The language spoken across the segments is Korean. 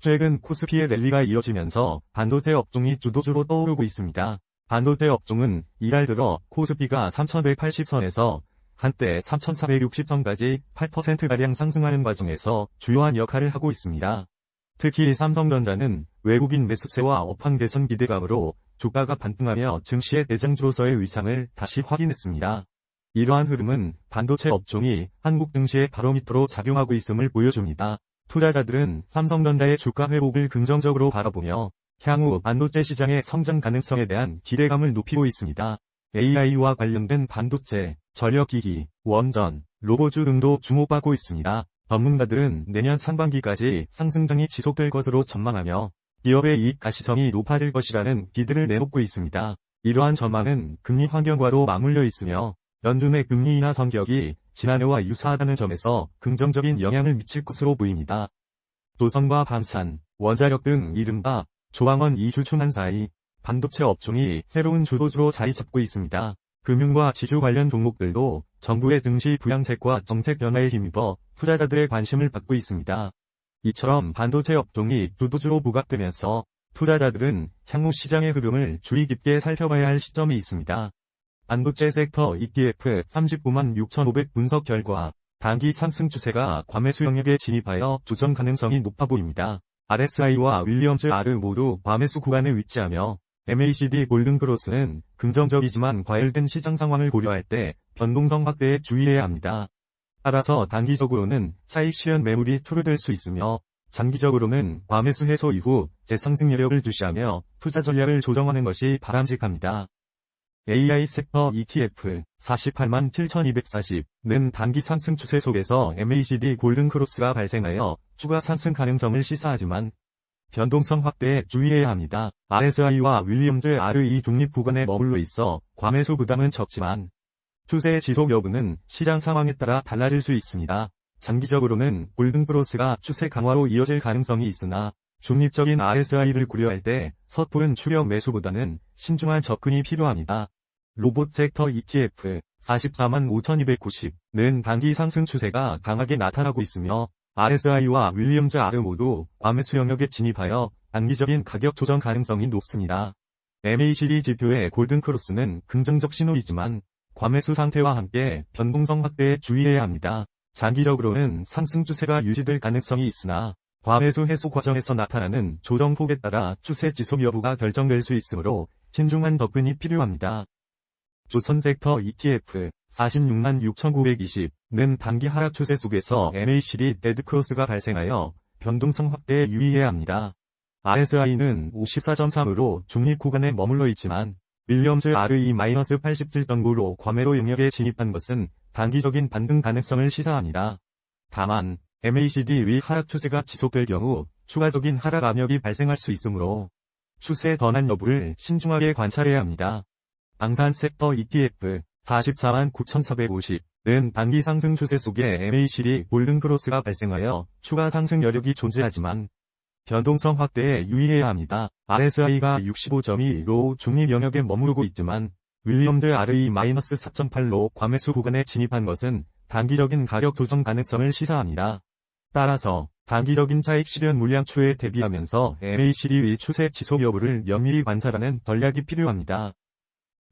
최근 코스피의 랠리가 이어지면서 반도체 업종이 주도주로 떠오르고 있습니다. 반도체 업종은 이달 들어 코스피가 3180선에서 한때 3460선까지 8%가량 상승하는 과정에서 주요한 역할을 하고 있습니다. 특히 삼성전자는 외국인 매수세와 업황 개선 기대감으로 주가가 반등하며 증시의 대장주로서의 위상을 다시 확인했습니다. 이러한 흐름은 반도체 업종이 한국 증시의 바로미터로 작용하고 있음을 보여줍니다. 투자자들은 삼성전자의 주가 회복을 긍정적으로 바라보며 향후 반도체 시장의 성장 가능성에 대한 기대감을 높이고 있습니다. AI와 관련된 반도체, 전력기기, 원전, 로보주 등도 주목받고 있습니다. 전문가들은 내년 상반기까지 상승장이 지속될 것으로 전망하며 기업의 이익 가시성이 높아질 것이라는 기대를 내놓고 있습니다. 이러한 전망은 금리 환경과도 맞물려 있으며 연준의 금리 인하 성격이 지난해와 유사하다는 점에서 긍정적인 영향을 미칠 것으로 보입니다. 조선과 방산, 원자력 등 이른바 조항원 이주춤한 사이 반도체 업종이 새로운 주도주로 자리 잡고 있습니다. 금융과 지주 관련 종목들도 정부의 증시 부양책과 정책 변화에 힘입어 투자자들의 관심을 받고 있습니다. 이처럼 반도체 업종이 주도주로 부각되면서 투자자들은 향후 시장의 흐름을 주의 깊게 살펴봐야 할 시점이 있습니다. 반도체 섹터 ETF 39만 6,500 분석 결과 단기 상승 추세가 과매수 영역에 진입하여 조정 가능성이 높아 보입니다. RSI와 윌리엄즈 R 모두 과매수 구간에 위치하며 MACD 골든크로스는 긍정적이지만 과열된 시장 상황을 고려할 때 변동성 확대에 주의해야 합니다. 따라서 단기적으로는 차익 실현 매물이 투르될 수 있으며 장기적으로는 과매수 해소 이후 재상승 여력을 주시하며 투자 전략을 조정하는 것이 바람직합니다. AI 섹터 ETF 48만 7240는 단기 상승 추세 속에서 MACD 골든크로스가 발생하여 추가 상승 가능성을 시사하지만 변동성 확대에 주의해야 합니다. RSI와 윌리엄즈 R2 중립 구간에 머물러 있어 과매수 부담은 적지만 추세의 지속 여부는 시장 상황에 따라 달라질 수 있습니다. 장기적으로는 골든크로스가 추세 강화로 이어질 가능성이 있으나 중립적인 RSI를 고려할 때 섣부른 추격 매수보다는 신중한 접근이 필요합니다. 로봇 섹터 ETF 44만 5290는 단기 상승 추세가 강하게 나타나고 있으며 RSI와 윌리엄즈 R 모두 과매수 영역에 진입하여 단기적인 가격 조정 가능성이 높습니다. MACD 지표의 골든크로스는 긍정적 신호이지만 과매수 상태와 함께 변동성 확대에 주의해야 합니다. 장기적으로는 상승 추세가 유지될 가능성이 있으나 과매수 해소 과정에서 나타나는 조정폭에 따라 추세 지속 여부가 결정될 수 있으므로 신중한 접근이 필요합니다. 조선 섹터 ETF 46만 6920는 단기 하락 추세 속에서 MACD 데드크로스가 발생하여 변동성 확대에 유의해야 합니다. RSI는 54.3으로 중립 구간에 머물러 있지만 윌리엄즈 RE-87.9로 과매로 영역에 진입한 것은 단기적인 반등 가능성을 시사합니다. 다만 MACD 위 하락 추세가 지속될 경우 추가적인 하락 압력이 발생할 수 있으므로 추세 전환 여부를 신중하게 관찰해야 합니다. 방산 섹터 ETF 44만 9,450는 단기 상승 추세 속에 MACD 골든크로스가 발생하여 추가 상승 여력이 존재하지만 변동성 확대에 유의해야 합니다. RSI가 65.2로 중립 영역에 머무르고 있지만 윌리엄드 RE-4.8로 과매수 구간에 진입한 것은 단기적인 가격 조정 가능성을 시사합니다. 따라서 단기적인 차익 실현 물량 추에 대비하면서 MACD의 추세 지속 여부를 면밀히 관찰하는 전략이 필요합니다.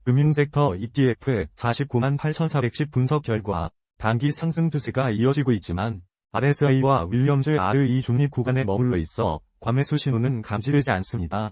금융섹터 ETF 49만 8410 분석 결과 단기 상승 추세가 이어지고 있지만 RSI와 윌리엄즈 R2 중립 구간에 머물러 있어 과매수 신호는 감지되지 않습니다.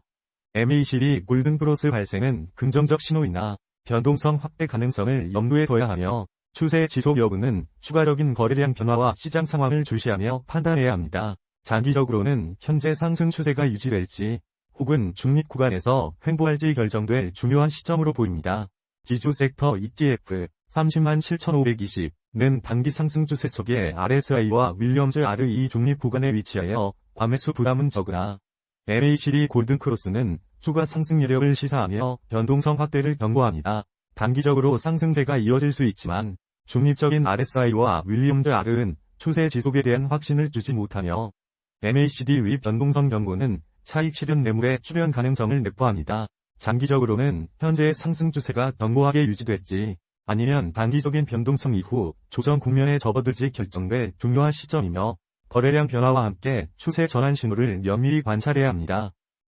MACD 골든크로스 발생은 긍정적 신호이나 변동성 확대 가능성을 염두에 둬야 하며 추세 지속 여부는 추가적인 거래량 변화와 시장 상황을 주시하며 판단해야 합니다. 장기적으로는 현재 상승 추세가 유지될지 혹은 중립 구간에서 횡보할지 결정될 중요한 시점으로 보입니다. 지주 섹터 ETF 30만 7520는 단기 상승 추세 속에 RSI와 윌리엄즈 R2 중립 구간에 위치하여 과매수 부담은 적으나 MACD 골든크로스는 추가 상승 여력을 시사하며 변동성 확대를 경고합니다. 단기적으로 상승세가 이어질 수 있지만 중립적인 RSI와 윌리엄즈 R은 추세 지속에 대한 확신을 주지 못하며 MACD 위 변동성 경고는 차익 실현 매물의 출현 가능성을 내포합니다. 장기적으로는 현재의 상승 추세가 견고하게 유지될지 아니면 단기적인 변동성 이후 조정 국면에 접어들지 결정될 중요한 시점이며 거래량 변화와 함께 추세 전환 신호를 면밀히 관찰해야 합니다.